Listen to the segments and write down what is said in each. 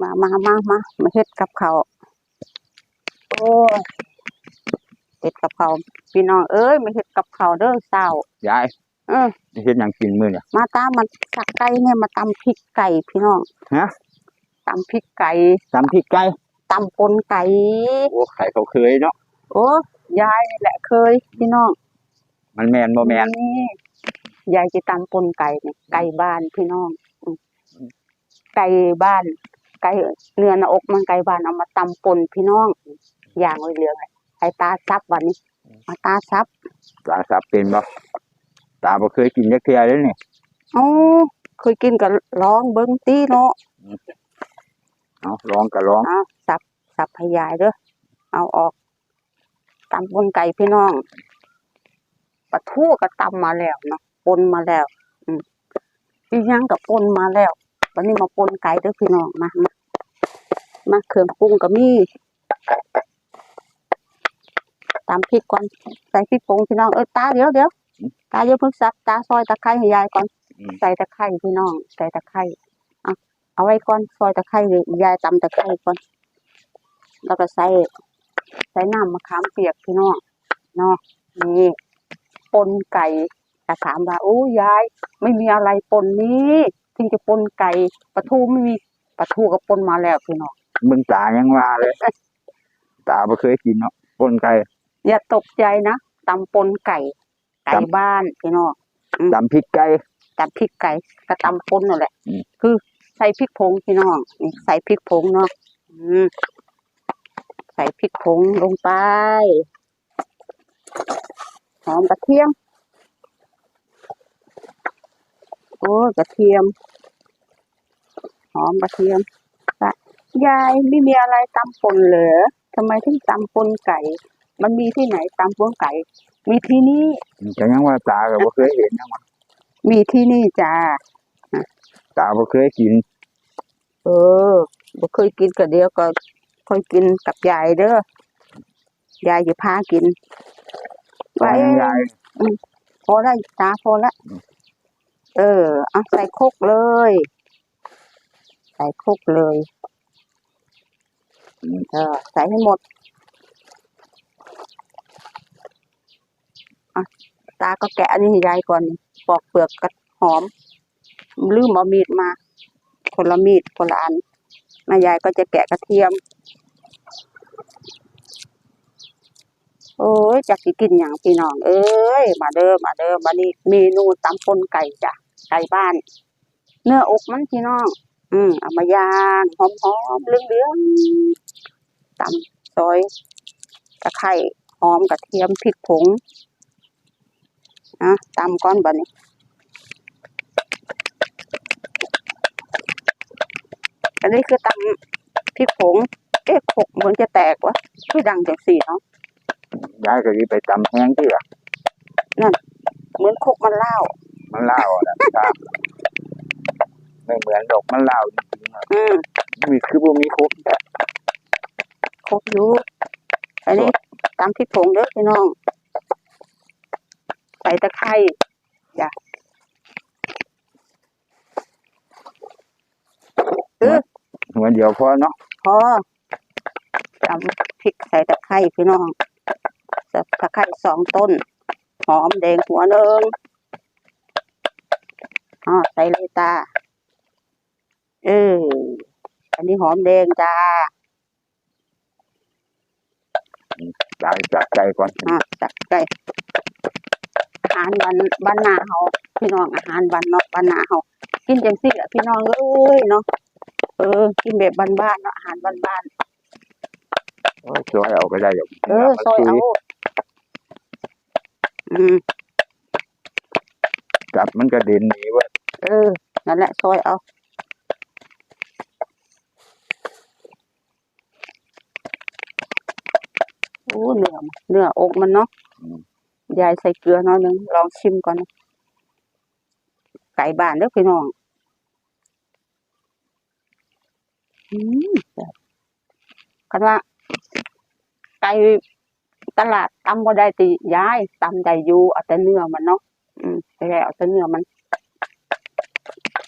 มามามามามาเฮ็ดกับเขาวโอ้ยเฮ็ดกับเขาวพี่น้องเอ้ยมาเฮ็ดกับเขาวเด้อเศร้ายายเออเฮ็ดหยังกินมื้อเนี่ยมาตามมันสักไก่เนี่ยมาตำพริกไก่พี่น้องฮะตำพริกไก่ตำพริกไก่ตำปนไก่โอ้ไข่เขาเคยเนาะโอ้ยายนี่แหละเคยพี่น้องมันแม่นบ่แม่นนี่ยายจะตำปนไก่เนี่ยไก่บ้านพี่น้องอืมไก่บ้าน ไก่เนื้อหน้าอกมันไก่บ้านเอามาตำปนพี่น้องอย่างไว้เหลืองเลยให้ตาซับวันนี้ มาตาซับตาสับเป็นบ่ตาบ่เคยกินจักเทื่อเลยนี่โอ้เคยกินกับร้องเบิ้งตีเนาะเอาลองก็ลองเอาสับสับให้ยายเด้อเอาออกตำปนไก่พี่น้องปลาทูก็ตำมาแล้วเนาะปนมาแล้ว อืมพี่ยังกับปนมาแล้ววันนี้มาปนไก่เด้อพี่น้องมามา มาเครื่องปรุงก็มีตำพริกก่อนใส่พริกผงพี่น้องเออตาเดี๋ยวเดี๋ยวตาเดี๋ยวเพิ่งสับตาซอยตะไคร้ให้ยายก่อนอืมใส่ตะไคร้พี่น้อง ใส่ตะไคร้เอาเอาไว้ก่อนซอยตะไคร้เลยยายตำตะไคร้ก่อนแล้วก็ใส่ใส่น้ำมะขามเปียกพี่น้องเนาะนี่ปนไก่แต่ถามว่าโอ้ยาย ไม่มีอะไรปนนี้ถึงจะปนไก่ปลาทูไม่มีปลาทูก็ปนมาแล้วพี่น้อง มึงตายังว่าเลย ตาบ่เคยกินเนาะปนไก่ อย่าตกใจนะตำปนไก่ ไก่ตำ บ้านพี่น้องตำพริกไก่ ตำพริกไก่ก็ตำปนนั่นแหละอืม คือใส่พริกผงพี่น้องนี่ใส่พริกผงเนาะอืมใส่พริกผงลงไปหอมกระเทียม โอ้ยกระเทียมหอมกระเทียมค่ะ ยายไม่มีอะไรตำปนเหรอทำไมถึงตำปนไก่ มันมีที่ไหนตำปนไก่ มีที่นี่ก็ยังว่าตาก็บ่เคยเห็นยังว่ามีที่นี่จ้าตาบ่เคยกิน เออบ่เคยกินก็เดียวก็ค่อยกินกับยายเด้อยายจะพากินว่าว่าเอ๊ะยายพอได้ตาพอละอืมเออเอาใส่โคกเลย ใส่โคกเลย เออใส่ให้หมดอะตาก็แกะอันนี้ให้ยายก่อนปอกเปลือกกระหอม ลืมเอามีดมาคนละมีดคนละอันแม่ยายก็จะแกะกระเทียม โอ้ยจากสิกินอย่างพี่น้อง เอ้ย มาเด้อมาเด้อมานี่เมนูตำปนไก่จ้ะไก่บ้าน เนื้ออกมันพี่น้อง อืมเอามาย่างหอมๆเหลืองๆตำซอยตะไคร้หอมกระเทียมพริกผงอะตำก้อนบะนี้อันนี้คือตำพริกผงเอ๊ะขกเหมือนจะแตกวะคือดังจังสี่เนาะยายก็สิไปตำแห้งที่ล่ะเหมือนขกมันเล่าวมันลาวน่ะครับ ไม่เหมือนดอกมันลาวจริงๆอะอืมมีคือบ่มีครบแต่ขกอยู่อันนี้ตำพริกผงเด้อพี่น้อง ใส่ตะไคร้จ้ะเออหัวเดียวพอเนาะพอตำพริกใส่ตะไคร้พี่น้องใส่ตะไคร้สองต้น หอมแดงหัวหนึ่งอ๋อใส่เลยตา เออ อันนี้หอมแดงจ้าตายจากใจก่อนอะจัดไก่อาหารบ้านบ้านนาเฮาพี่น้องอาหารบ้านนอกบ้านนาเฮากินจังซี่แหละพี่น้องเอ้ยเนาะเออ กินแบบบ้านๆเนาะอาหารบ้านโอ้ยช่วยเอาไปได้อยู่ๆเออซอยเอาอืมจับมันกระเด็นหนีเว้ยเออนั่นแหละซอยเอา โอ้เนื้อมันเนื้ออกมันเนาะยายใส่เกลือหน้อยหนึงลองชิมก่อนนะไก่บ้านเด้อพี่น้องอืมแซ่บคันว่าไก่ตลาดตำบ่ได้ติยายตำได้อยู่เอาแต่เนื้อมันเนาะอืมแต่เอาแต่เนื้อมัน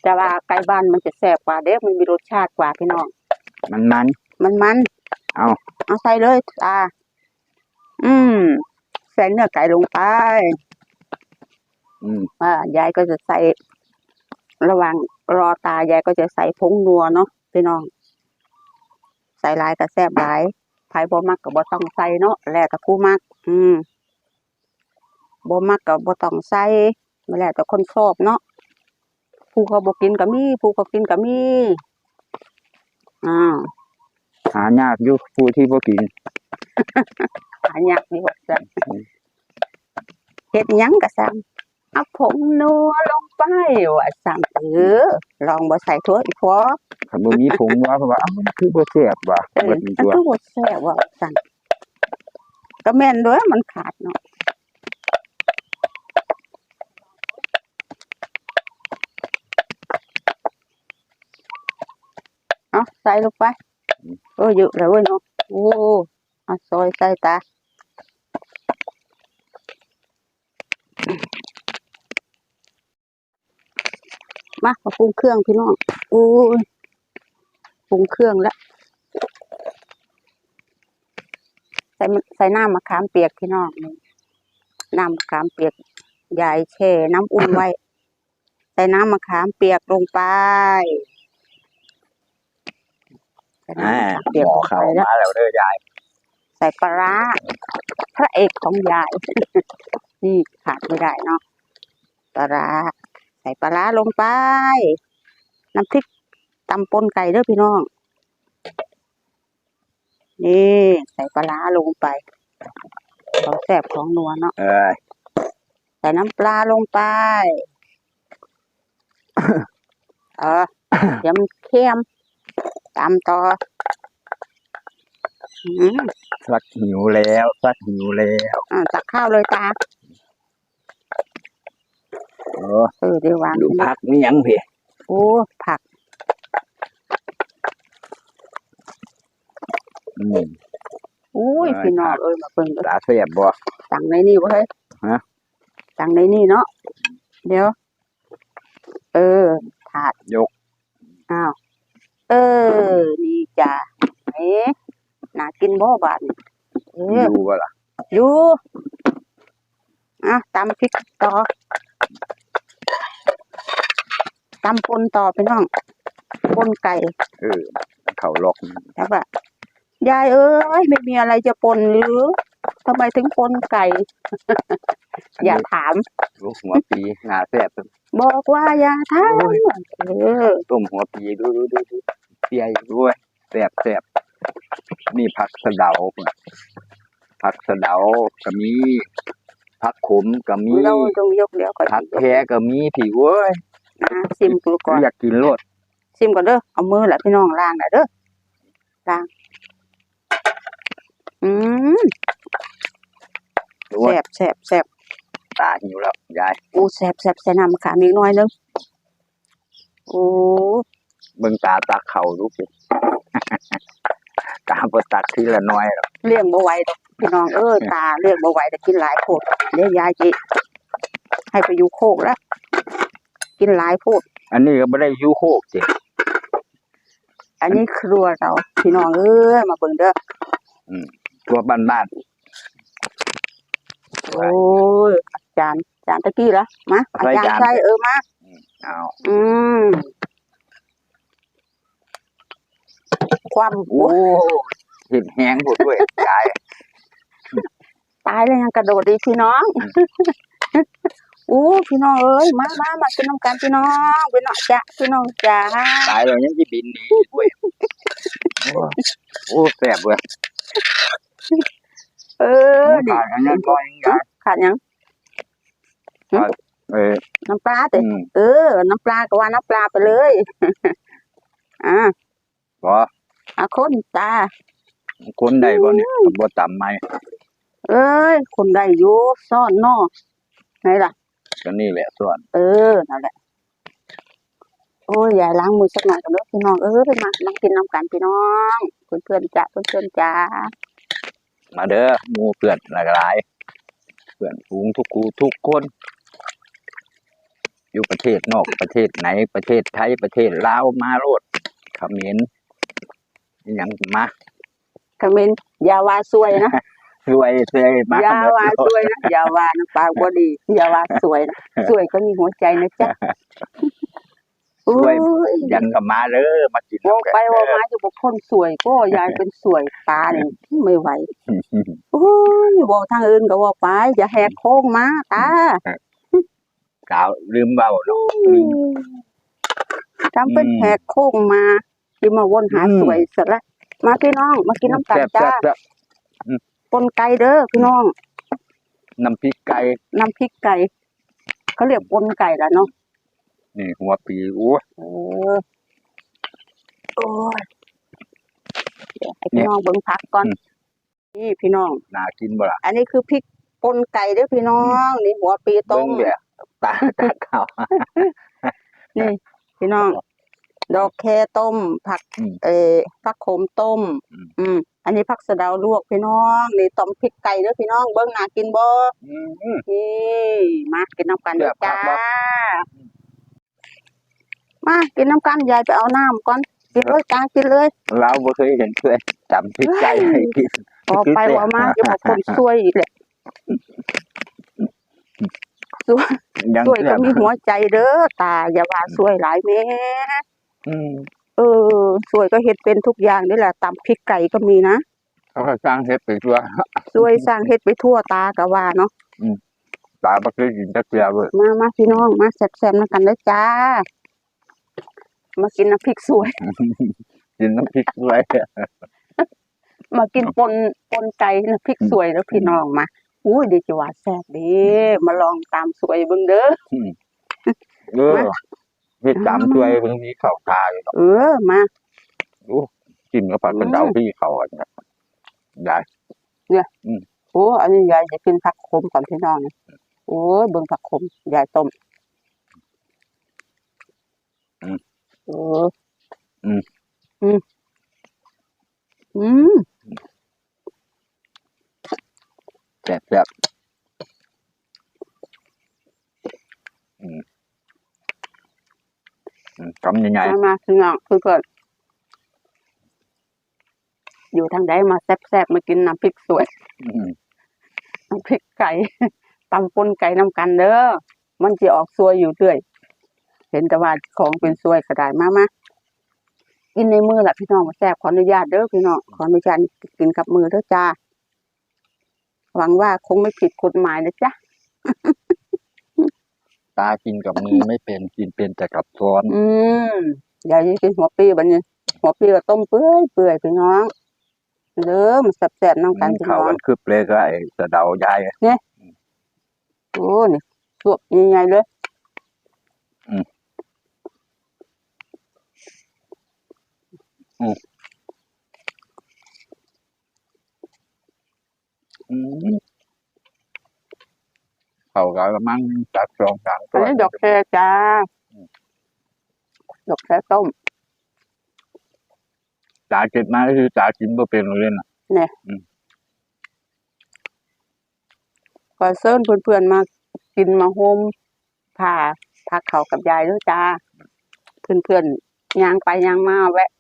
แต่ว่าไก่บ้านมันจะแซ่บกว่าเด้มันมีรสชาติกว่าพี่น้องมันมันมันมันเอาเอาใส่เลยตา อืม ใส่เนื้อไก่ลงไป อืมว่ายายก็จะใส่ ระหว่างรอตายายก็จะใส่ผงนัวเนาะพี่น้อง ใส่หลายกับแซ่บหลายไผบ่มักก็บ่ต้องใส่เนาะแล้วแต่ผู้มัก อืมบ่มักก็บ่ต้องใส่มาแล้วแต่คนชอบเนาะผู้เขาบ่กินก็มีผู้เขากินก็มีอ่า หายากอยู่ผู้ที่บ่กิน หายากนี่ว่าจะเฮ็ดหยังก็สั่งเอาผงนัวลงไปว่าสั่งเออลองบ่ใส่ถั่วอีกพอถ้าบ่มีผงว่าเพราะว่าอ้าวมันคือบ่แซ่บว่ะเออเบิดมันตัวก็บ่แซ่บว่าสั่งก็แม่นด้วยมันขาดเนาะเอาใส่ลงไปโอ้เยอะเลยเว้ยเนาะโอ้เอาซอยใส่ตา มามาปรุงเครื่องพี่น้องอู้ยปรุงเครื่องแล้ว ใส่มะใส่น้ำมะขามเปียกพี่น้องนี่น้ำมะขามเปียกยายแช่น้ำอุ่นไว้ ใส่น้ำมะขามเปียกลงไปใส่อ่าน้ำมะขามเปียกหมลองเข้าไปแล้วมาแล้วเด้อยาย ใส่ปลาร้าพระเอกของยาย นี่ขาดไม่ได้เนาะปลาร้าใส่ปลาร้าลงไป น้ำพริกตำปนไก่เด้อพี่น้อง นี่ใส่ปลาร้าลงไปของแซ่บของนัวเนาะเอ้ยใส่น้ำปลาลงไป เออเดี๋ยวมันเค็มตามต่ออืมสักหิวแล้ว สักหิวแล้วอ่าตักข้าวเลยตา เออเออเดี๋ยววางดูไว้นะพักมีหยังพี่โอ้ผักอืมอุ้ยพี่น้องเอ้ยมาเบิ่งเด้อตาแซ่บบ่ ตังในนี่บ่เฮ้ยฮะ ตังในนี่เนาะเดี๋ยว เออ ถาดยก อ้าวเออนี่จ้ะเอ๊ะน่ากินบ่บาดนี่เอออยู่บ่ล่ะอยู่อะตำพริกต่อ ตำปนต่อพี่น้องปนไก่ เออเข้าล็อกแล้วก็ยายเอ้ยไม่มีอะไรจะปนหรือทำไมถึงปนไก่ อย่าถามลูกหัวปีหน้าแซ่บบอกว่าอย่าถามเออต้มหัวปีดูดูดูดูเปียอยู่ด้วยแซ่บแซ่บนี่ผักสะเดาผักสะเดาก็มีผักขมก็มีเราจงยกเดี๋ยวก่อนผักแพรก็มีพี่เว้ย นะซิมกูก่อนอยากกินโลดซิมก่อนเด้อเอามือแหละพี่น้องล้างหน่อยเด้อล้างอืมดูว่าแซ่บแซ่บแซ่บตาหิวแล้วยายอู้แซ่บแซ่บใส่น้ำมะขามอีกหน่อยนึงโอ้เบิ่งตาตักเข่าลูกสิตาบ่ตักทีละน้อยหรอกเลี้ยงบ่ไหวดอกพี่น้องเอ้ยตาเลี้ยงบ่ไหวแต่กินหลายโพดเดี๋ยวยายจิให้ไปอยู่โคกแล้ว กินหลายโพดอันนี้ก็บ่ได้อยู่โคกสิอันนี้ครัวเราพี่น้องเอ้ยมาเบิ่งเด้อตัวบ้านโอ้ยอาจารย์อาจารย์ตะกี้ละมาอาจารย์อาจารย์ใส่เออมาๆเอาอืมความโอ้เห็ดแห้งพวกด้วยยายตายแล้วยังกระโดดดีพี่น้อง อู้พี่น้องเอ้ยมามามากินน้ำกันพี่น้องพี่น้องจ้ะพี่น้องจ้าตายแล้วยังสิบินหนีอีกเว้ยโอ้โอ้แซ่บเว้ยเออดิขาดอันนั้นก็ยังยายขาดหยังเออน้ำปลาเตะอืมเออ น้ำปลาก็ว่าน้ำปลาไปเลยอ่าบ่อาคนตาคนใดบ่เนี่ยบ่ต่ำไหมเอ้ยคนได้อยู่ซ่อนนอกไหนล่ะ ก็นี่แหละส่วนเออนั่นแหละโอ้ยอย่าล้างมือสักหน่อยกันเด้อพี่น้องเออมานั่งกินน้ำกันพี่น้องเพื่อนเพื่อนๆจ้าเพื่อนเพื่อนๆจ้ามาเด้อหมู่เพื่อนหลากหลายเพื่อนฝูงทุกคูทุกคน อยู่ประเทศนอกประเทศไหนประเทศไทยประเทศลาวมาโลดเขมรหยังมาคอมเมนต์อย่าว่าสวยนะ รวยเซยมาอย่าหมดว่าสวยนะอย่าว่านะปากบ่ดีอย่าว่าสวยนะสวยก็มีหัวใจนะจ๊ะโอ้ยยังก็มาเด้อมากินวงน้ำกันไปวงเด้อมาอยู่บ่คนสวยก็ยายเป็นสวยตานี่ไม่ไหวโอ้ยบอกทางอื่นก็ว่าไปอย่าแหกโค้งมาตาสาวลืมเบาลูกทำเป็นอืมแหกโค้งมาที่มาวนหาอืมสวยเสร็จแล้วมาพี่น้องมากินน้ำกันแซ่บจ้าแซ่บ ปนไก่เด้อพี่น้อง น้ำพริกไก่น้ำพริกไก่ เขาเรียกปนไก่ละเนาะ นี่หัวปีอู้เออ โอ้ยเดี๋ยวให้พี่น้องเบิ่งผักก่อนอืมนี่พี่น้อง น่ากินบ่ล่ะอันนี้คือพริกปนไก่เด้อพี่น้อง นี่หัวปีต้เบิ่มงเดี๋ยวตาตาขาว นี่พี่น้อง ดอกแคต้ม ผัก อืมเออผักโขมต้ม อืม อืม อันนี้ผักสะเดาลวกพี่น้องนี่ต้มพริกไก่เด้อพี่น้อง เบิ่งน่ากินบ่อืม นี่มากินน้ำกันเด้อเดี๋ยวจ้าพักบ่ มากินน้ำกันยายไปเอาน้ำก่อนกินเลยจ้ากินเลย เราบ่เคยเห็นเคยจำพริกไก่ให้กินพอไปว่ามาจะบอกคนซวยอีกแหละซวยยังซวยก็มีหัวใจเด้อตาอย่าว่าซวยหลายแม่ อืมเออซวยก็เฮ็ดเป็นทุกอย่างนี่แหละตำพริกไก่ก็มีนะเขาก็สร้างเฮ็ดไปทั่วซวยสร้างเฮ็ดไปทั่วตาก็ว่าเนาะตาบ่เคยกินจักเทื่อเว้ยมามาพี่น้องมาแซ่บๆนำกันเด้อจ้า มากินน้ำพริกสวย กินน้ำพริกด้วย มากินปนปนไก่น้ำพริกสวยแล้วพี่น้องมาอุ้ยดีจังว่าแซ่บดีมาลองตามสวยเบิ่งเด้อเออ เฮ็ดตามถ้วยเพิ่งมีข้าวทาอยู่ดอกเออมากินกับผัดกระเดาพี่เขาอันเนี้ยได้โอ้อันนี้ยายจะกินผักขมก่อนพี่น้องนี่โอ้ยเบิ่งผักขมยายต้มเอออืมอืมแซ่บแซ่บอืมอืม กำยังไงมามาพี่น้องเพื่อนๆอยู่ทางใดมาแซ่บๆมากินน้ำพริกสวยอืมน้ำพริกไก่ตำปนไก่น้ำกันเด้อมันจะออกซวยอยู่เรื่อยเห็นแต่ว่าของเป็นซวยก็ได้มามากินในมือแหละพี่น้องมาแซ่บขออนุญาตเด้อพี่น้องขออนุญาตกินกับมือเด้อจ้าหวังว่าคงไม่ผิดกฎหมายนะจ๊ะ ตากินกับมือไม่เป็นกินเป็นแต่กับช้อน อืมยายยังกินหัวปีบัดนี้หัวปีก็ต้มเปื่อยเปื่อยพี่น้องเด้อมาแซ่บๆน้ำกันพี่เข้าน้องกันคืบเลยก็ไอ้สะเดายายโอ้นี่สวบใหญ่ๆเลยอืมเข้ากันละมั่งจัดสองสาม อันนี้ดอกแครจ้า ดอกแครต้มตาเก็บมาก็คือตากินบ่เป็นเลยน่ะก็เซิญเพื่อนๆมากินมาโฮมผ่าพักเขากับยายเด้อจ้า เพื่อนๆย่างไปย่างมาแวะ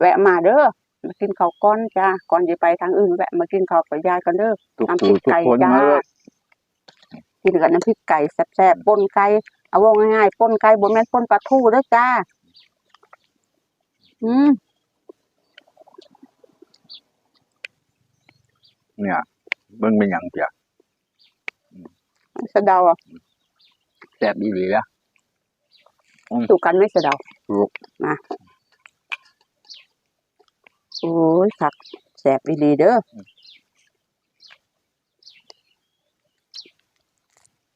แวะมาเด้อมากินข้าวก้อนจ้าก่อนจะไปทางอื่นแวะมากินข้าวกับยายกันเด้อ ทุกน้ำพผู้ริกทุกไก่คนจ้า มาเลย กินกับน้ำพริกไก่แซ่บๆป่นไก่เอาว่าง่ายๆป่นไก่บนแม่นป่นปลาทูเด้อจ้า อืมเนี่ยเบิ่งเป็นหยังเปียกสะเดาอะแซ่บอีหลีละถูกกันไหมสะเดาถูกมาโอ้ยครับแซ่บอีหลีเด้อ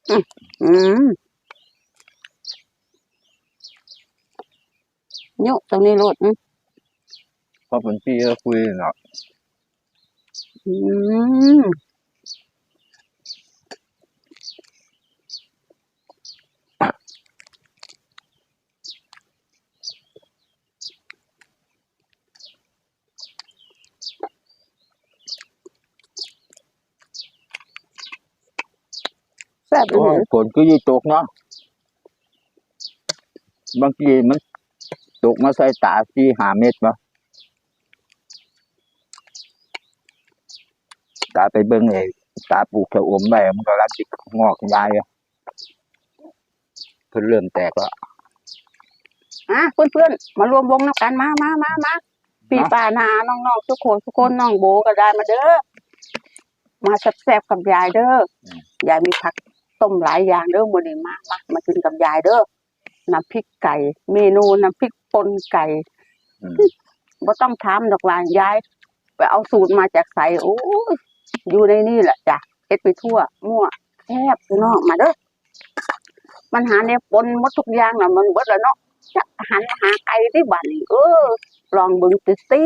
อืมอืมโยกตรงนี้โลดอืมเพราะเป็นพี่ก็คุยเนาะอืม ซ่บไปยฝนก็ยี่ตกเนาะบางทีมันตกมาใส่ตาที่หาเม็ดมาตาไปเบิ้งเองตาปลูกชะอมไปมันก็รักจิกงอกยายอะเพื่อนเริ่มแตกแล้ว อะเพื่อนๆมารวมวงนักการมามามามาปีป่านาน้องๆทุกคนทุกคนน้องโบก็ได้มาเด้อมาแซ่บๆกับยายเด้อยายมีผัก มหลายอย่างเด้อมื้อนี้มามามากินกับยายเด้อน้ำพริกไก่ เมนูน้ำพริกป่นไก่อืมบ่ต้องถามดอกว่ายายไปเอาสูตรมาจากไสโอ้ยอยู่ในนี่แหละจ้ะเฮ็ดไปทั่ว มั่วแซ่บพี่น้องมาเด้อมันหาในปนหมดทุกอย่างน่ะมันเบิดแล้วเนาะจะหันหาไก่ที่บ้านนี่เออลองเบิ่งติสิ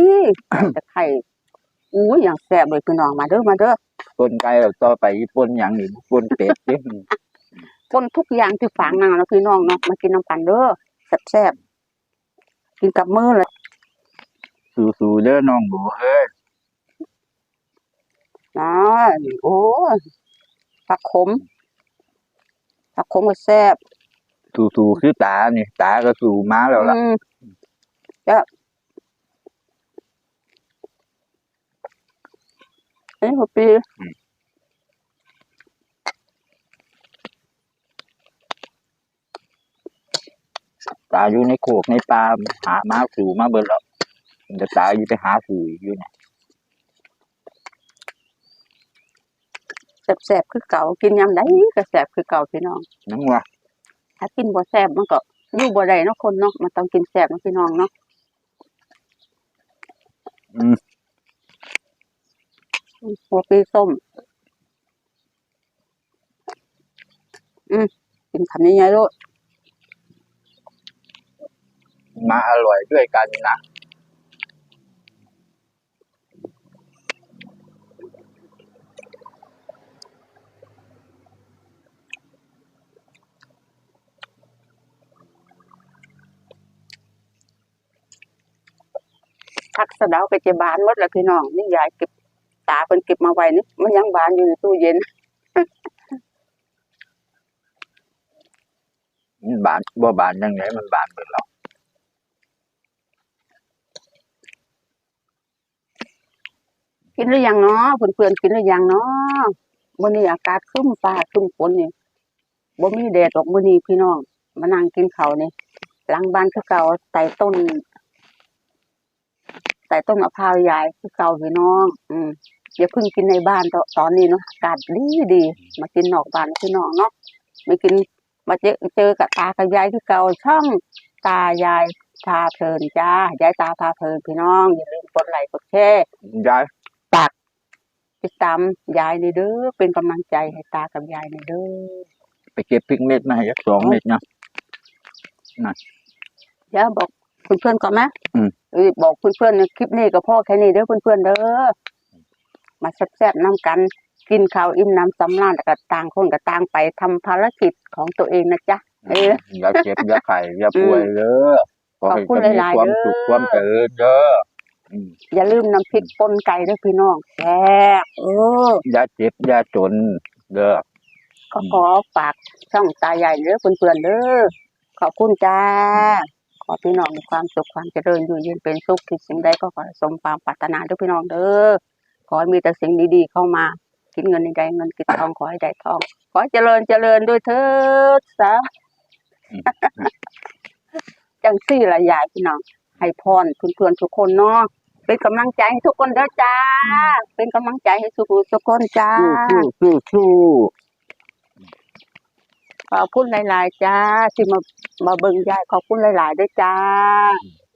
จะไข่อู้ยอย่างแซ่บเลยพี่น้องมาเด้อมาเด้อ ปนไก่แล้วต่อไปปนหยังนี่ปนเป็ดเด้ปนทุกอย่างที่ฝางนางแล้วพี่น้องเนาะมากินน้ำกันเด้อแซ่บๆกินกับมือเลยสู้ๆเด้อน้องบัวเอ้ยนะโอ้ยผักขมผักขมก็แซ่บสู้ๆคือตานี่ตาก็สู้มาแล้วล่ะ อืมแซ่บ เอ้ยหัวปีตาอยู่ในโขกในป่าหามาสู่มาเบิดแล้วเดี๋ยวตาอยู่ไปหาสู่อีกอยู่เนี่ยแซ่บๆคือเก่ากินยำได้ก็แซ่บคือเก่าพี่น้องนังว่าถ้ากินบ่แซ่บมันก็อยู่บ่ได้เนาะคนเนาะมันต้องกินแซ่บเนาะพี่น้องเนาะอืม หัวปีส้ม อืมกินคำนี้ไงลูกมาอร่อยด้วยกันนะผักสะเดาไปเจ็บบานหมดแล้วพี่น้องนี่ยายเก็บ ตาเพิ่นเก็บมาไว้นี่มันยังบานอยู่ในตู้เย็นมันบานบ่บานยังไงมันบานเบิดแล้วกินหรือยังเนาะเพื่อนๆกินหรือยังเนาะมื้อนี้อากาศครึ้มฟ้าครึ้มฝนนี่บ่มีแดดดอกมื้อนี้พี่น้องมานั่งกินข้าวนี่หลังบ้านคือเก่าใต้ต้นใต้ต้นมะพร้าวยายคือเก่าพี่น้อง อืม อย่าเพิ่งกินในบ้านตอนตอนนี้เนาะอากาศดีดีมากินนอกบ้านพี่น้องเนาะไม่กินมาเจอเจอกับตากับยายคือเก่าช่องตายายพาเพลินจ้ายายตาพาเพลินพี่น้อง อย่าลืมกดไลค์กดแชร์ยายติดตามยายนี่เด้อเป็นกำลังใจให้ตากับยายนี่เด้อไปเก็บพริกเม็ดมาให้สักสองเม็ดนะเดี๋ยวบอกเพื่อนๆก่อนไหมอืมเอ้ยบอกเพื่อนๆในคลิปนี้ก็พ่อแค่นี้เด้อเพื่อนๆเด้อ มาแซ่บๆน้ำกัน กินข้าวอิ่มน้ำสำราญแล้วก็ต่างคนก็ต่างไปทำภารกิจของตัวเองนะจ๊ะเอ้ยอย่าเจ็บอย่าไข้อย่าป่วยเด้อขอให้ขอบคุณจะมีหลายๆความเด้อสุขความเจริญเด้ออืมอย่าลืมน้ำพริกป่นไก่เด้อพี่น้องแซ่บเอออย่าเจ็บอย่าจนเด้อก็ขอฝากช่องตาใหญ่เด้อเพื่อนๆเด้อขอบคุณจ้าขอพี่น้องมีความสุขความเจริญอยู่เย็นเป็นสุขคิดสิ่งใดก็ขอให้สมความปรารถนาเด้อพี่น้องเด้อ ขอให้มีแต่สิ่งดีๆเข้ามาคิดเงินในใดเงินกินทองขอให้ได้ทอง ขอให้เจริญเจริญด้วยเถิดสาจังสี่ละยายพี่น้องให้พรเพื่อนๆทุกคนเนาะเป็นกำลังใจให้ทุกคนเด้อจ้า เป็นกำลังใจให้ทุกคนทุกคนจ้าสู้สู้สู้ขอบคุณหลาย ๆ จ้าที่มามาเบิ่งยายขอบคุณหลาย ๆ ด้วยจ้าๆ